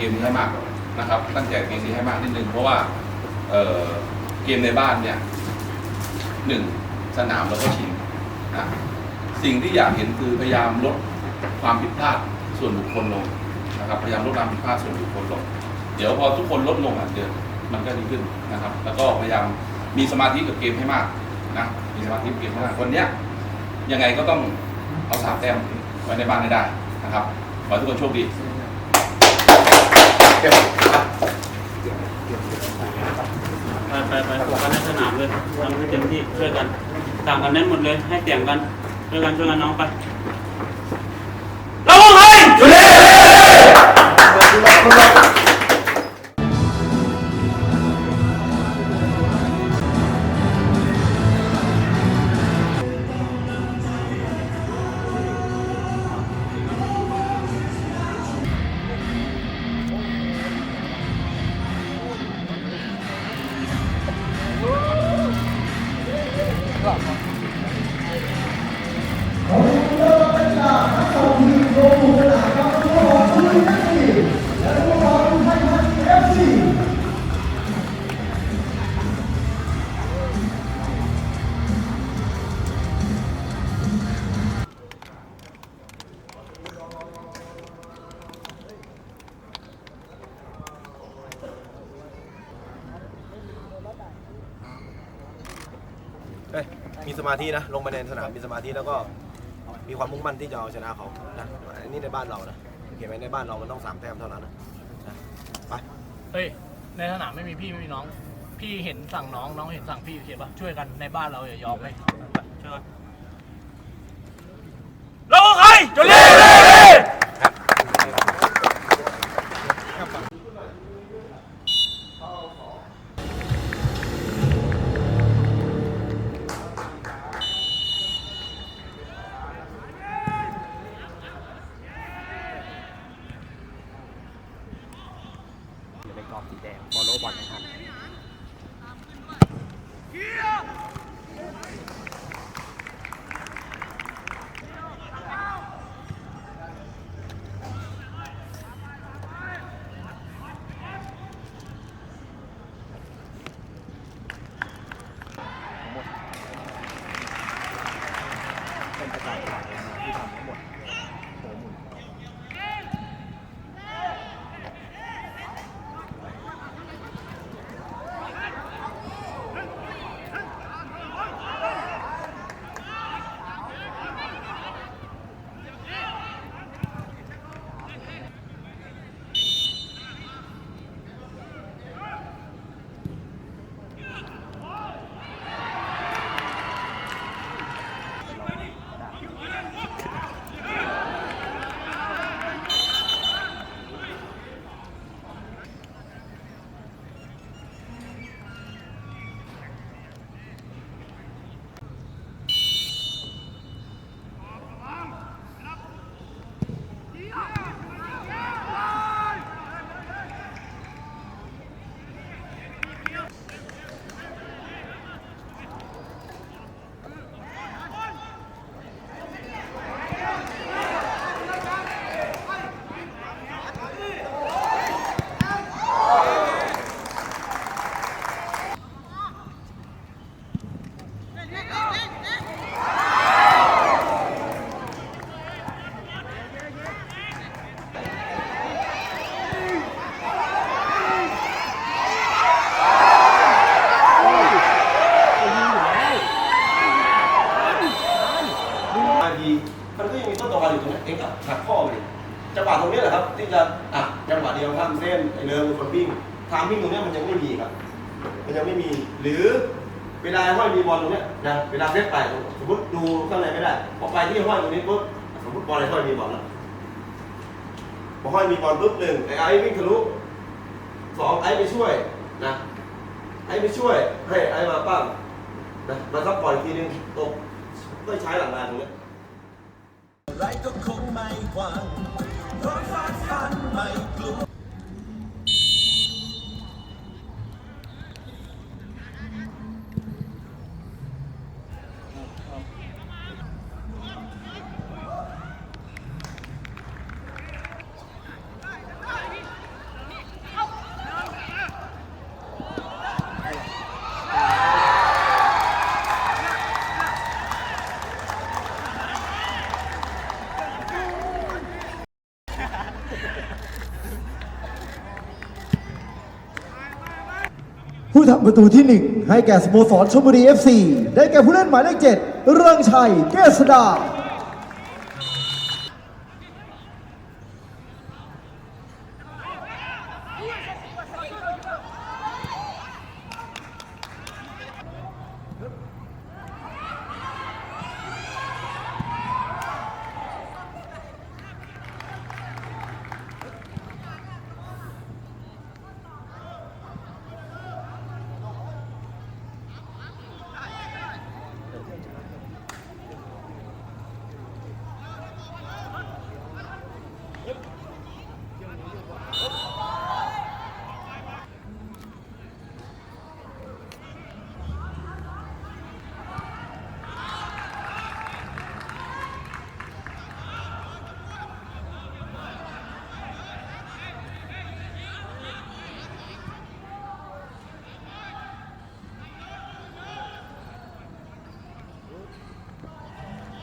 เกมนี้ให้มากนะครับตั้งใจกับเกมนี้ให้มากนิดนึงเพราะว่าเออเกมในบ้านเนี่ยหนึ่งสนามเราก็ชินนะสิ่งที่อยากเห็นคือพยายามลดความผิดพลาดส่วนบุคคลลงนะครับพยายามลดความผิดพลาดส่วนบุคคลลง เดี๋ยวพอทุกคนลดลงอะเดี๋ยวมันก็ดีขึ้นนะครับ แล้วก็พยายามมีสมาธิกับเกมให้มากนะมีสมาธิกับเกมให้มากวันเนี้ยยังไงก็ต้องเอาสามแต้มไว้ในบ้านให้ได้นะครับขอให้ทุกคนโชคดี ไปไปไปโฟกัสในสนามเลยทำให้เต็มที่ช่วยกันต่างกันแน่นหมดเลยให้เตียงกันช่วยกันช่วยกันน้องไป มีสมาธินะลงมาในสนามมีสมาธิแล้วก็มีความมุ่งมั่นที่จะเอาชนะเขานะอันนี้ในบ้านเรานะโอเคไหมในบ้านเรามันต้องสามแต้มเท่านั้นนะนะไปเฮ้ย ในสนามไม่มีพี่ไม่มีน้อง พี่เห็นสั่งน้องน้องเห็นสั่งพี่โอเคปะช่วยกันในบ้านเราอย่ายอมเลยช่วยกันระวังให้จนเล่อยู่ในกรอบ สีแดงบอลโลบอลนะครับป็นประกาศที่ทำทั้งหมดโหหมุน มาดีมันก็ยัง มีต้นตะวันอยู่ตรงนี้เองกับหักข้อเลยจังหวะตรงนี้แหละครับ ที่จะอะจังหวะเดียวข้ามเส้นไอ้เนิร์เป็นคนวิ่งทางวิ่งตรงเนี้ยมันยังไม่มีครับ มันยังไม่มีหรือเวลาห้อยมีบอลตรงเนี้ยนะเวลาเซตไปสมมติดูข้างในไม่ได้พอไปที่ห้อยตรงนี้ปุ๊บสมมติบอลไอ้ห้อยมีบอลแล้วพอห้อยมีบอลปุ๊บหนึ่งไอ้ไอ้วิ่งทะลุสองไอ้ไปช่วยนะไอ้ไปช่วยให้ไอ้มาปั้มนะมาซับปล่อยอีกทีนึงตกก็ใช้หลังงานตรงเนี้ย ไรก็คงไม่หวังเพราะฟ้าฟันไม่กลัว ผู้ทำประตูที่หนึ่งให้แก่สโมสรชลบุรี FC ได้แก่ผู้เล่นหมายเลขเจ็ดเรืองชัยเกษดา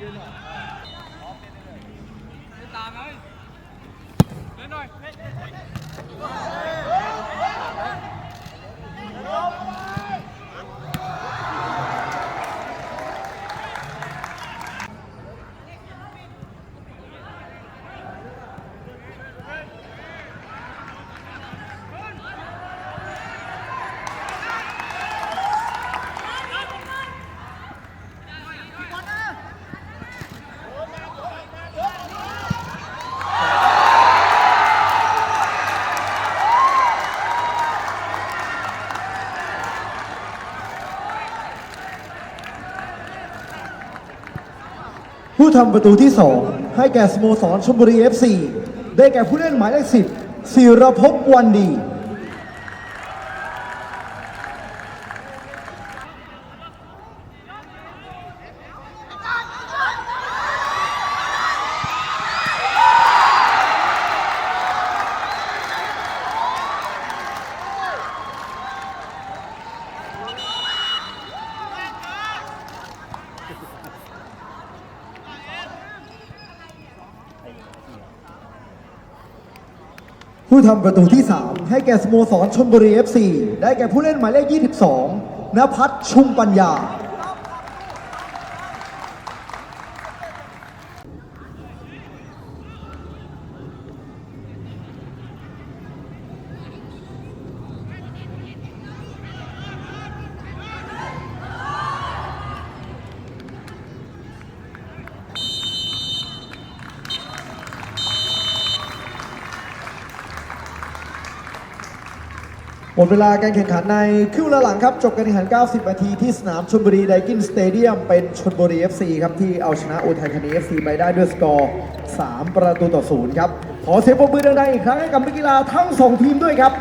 ผู้ ทำประตูที่ 2 ให้แก่สโมสรชลบุรี FC ได้แก่ผู้เล่นหมายเลขสิบศิรภพวันดี ผู้ทำประตูที่ 3 ให้แก่สโมสรชลบุรี FC ได้แก่ผู้เล่นหมายเลข 22นภัทรชุมปัญญา มดเวลาการแข่งขันในครึ่งเวหลังครับ จบการแข่งขัน 90 นาทีที่สนามชลบุรีไดกินสเตเดียมเป็นชลบุรี FC ครับ ที่เอาชนะอุทัยธานี FC ไปได้ด้วยสกอร์ 3 ประตูต่อ 0 ครับ ขอเสียงปรบมือดังๆอีกครั้งให้กับนักกีฬาทั้ง 2 ทีมด้วยครับ